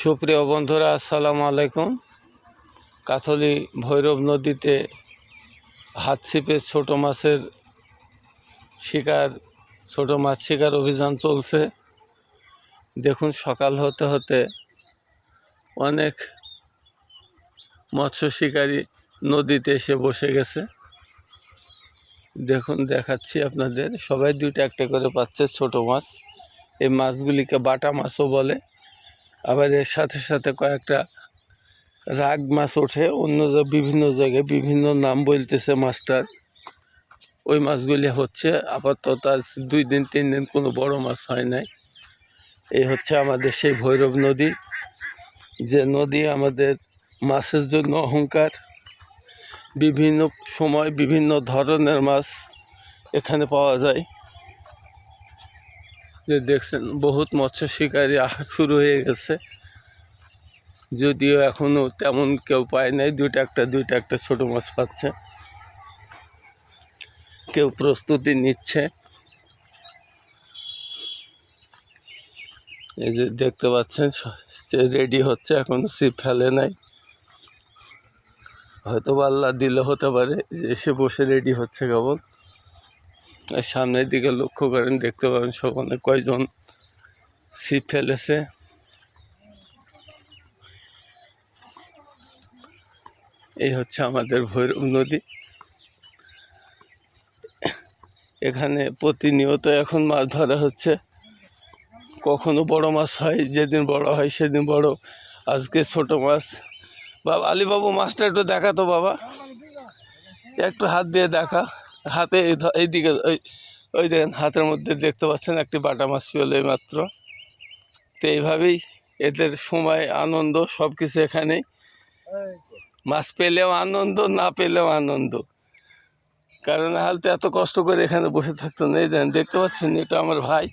সুপ্রিয় বন্ধুরা, আসসালামু আলাইকুম। কাথলি ভৈরব নদীতে হাত ছিপে ছোটো মাছের শিকার, ছোটো মাছ শিকার অভিযান চলছে। দেখুন, সকাল হতে হতে অনেক মৎস্য শিকারী নদীতে এসে বসে গেছে। দেখুন, দেখাচ্ছি আপনাদের। সবাই দুইটা একটা করে পাচ্ছে ছোট মাছ। এই মাছগুলিকে বাটা মাছও বলে। আবার এর সাথে সাথে কয়েকটা রাগ মাছ ওঠে, অন্য বিভিন্ন জায়গায় বিভিন্ন নাম বলতেছে মাছটার। ওই মাছগুলি হচ্ছে আপাতত আজ দুই দিন, তিন দিন কোনো বড় মাছ হয় নাই। এই হচ্ছে আমাদের সেই ভৈরব নদী। যে নদী আমাদের মাছের জন্য অহংকার। বিভিন্ন সময় বিভিন্ন ধরনের মাছ এখানে পাওয়া যায়। যে দেখছেন, বহুত মৎস্য শিকারী শুরু হয়ে গেছে। যদিও এখনও তেমন কেউ পায় নাই, দুইটা একটা দুইটা একটা ছোট মাছ পাচ্ছে। কেউ প্রস্তুতি নিচ্ছে। এই যে দেখতে পাচ্ছেন, সে রেডি হচ্ছে, এখনও ছিপ ফেলে নাই। হয়তো আল্লাহ দিলে হতে পারে, যে এসে বসে রেডি হচ্ছে কেবল। সামনের দিকে লক্ষ্য করেন, দেখতে পাবেন সেখানে কয়জন ছিপ ফেলেছে। এই হচ্ছে আমাদের ভৈরব নদী। এখানে প্রতিনিয়ত এখন মাছ ধরা হচ্ছে। কখনো বড় মাছ হয়, যেদিন বড় হয় সেদিন বড়। আজকে ছোট মাছ। বাবা, আলিবাবু, মাছটা একটু দেখাতো বাবা। একটু হাত দিয়ে দেখা। হাতে এই এইদিকে ওই ওই দেখেন, হাতের মধ্যে দেখতে পাচ্ছেন একটি বাটা মাছ পেল মাত্র তো এইভাবেই এদের সময়, আনন্দ সব কিছু এখানেই। মাছ পেলেও আনন্দ, না পেলেও আনন্দ। কারণ হালতে এত কষ্ট করে এখানে বসে থাকতো না। এই দেখেন, দেখতে পাচ্ছেন এটা আমার ভাই।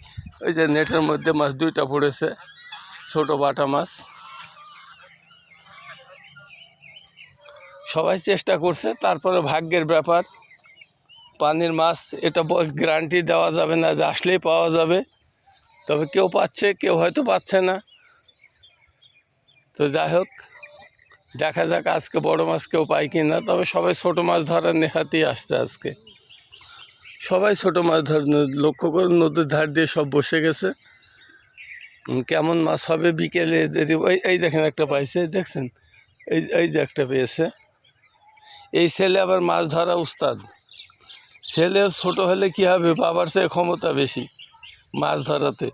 ওই যে নেটের মধ্যে মাছ দুইটা পড়েছে, ছোট বাটা মাছ। সবাই চেষ্টা করছে, তারপরে ভাগ্যের ব্যাপার। পানির মাছ, এটা গ্যারান্টি দেওয়া যাবে না, যে আসলেই পাওয়া যাবে। তবে কেউ পাচ্ছে, কেউ হয়তো পাচ্ছে না। তো যাই হোক, দেখা যাক আজকে বড় মাছ কেউ পায় কি না তবে সবাই ছোট মাছ ধরার নেহাতি আসছে আজকে। সবাই ছোট মাছ ধর লক্ষ্য করে, নদীর ধার দিয়ে সব বসে গেছে। কেমন মাছ হবে বিকেলে ওই, এই দেখেন একটা পাইছে, দেখছেন? এই এই যে একটা পেয়েছে। এই ছেলে আবার মাছ ধরা উস্তাদ। ছেলে ছোট হলে কি হবে? বাবার চেয়ে ক্ষমতা বেশি মাছ ধরাতে।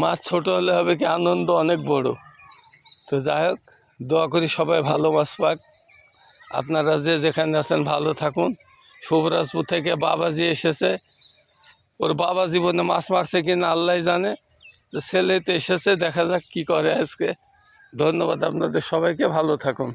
মাছ ছোট হলে হবে কি? আনন্দ অনেক বড়। তো যাই হোক, দোয়া করি সবাই ভালো মাছ পাক। আপনারা যে যেখানে আছেন ভালো থাকুন। শুভরাজপুর থেকে বাবাজি এসেছে। ওর বাবা জীবনে মাছ মারছে কিনা আল্লাহ জানে। ছেলে তো এসেছে, দেখা যাক কী করে আজকে। ধন্যবাদ আপনাদের সবাইকে ভালো থাকুন।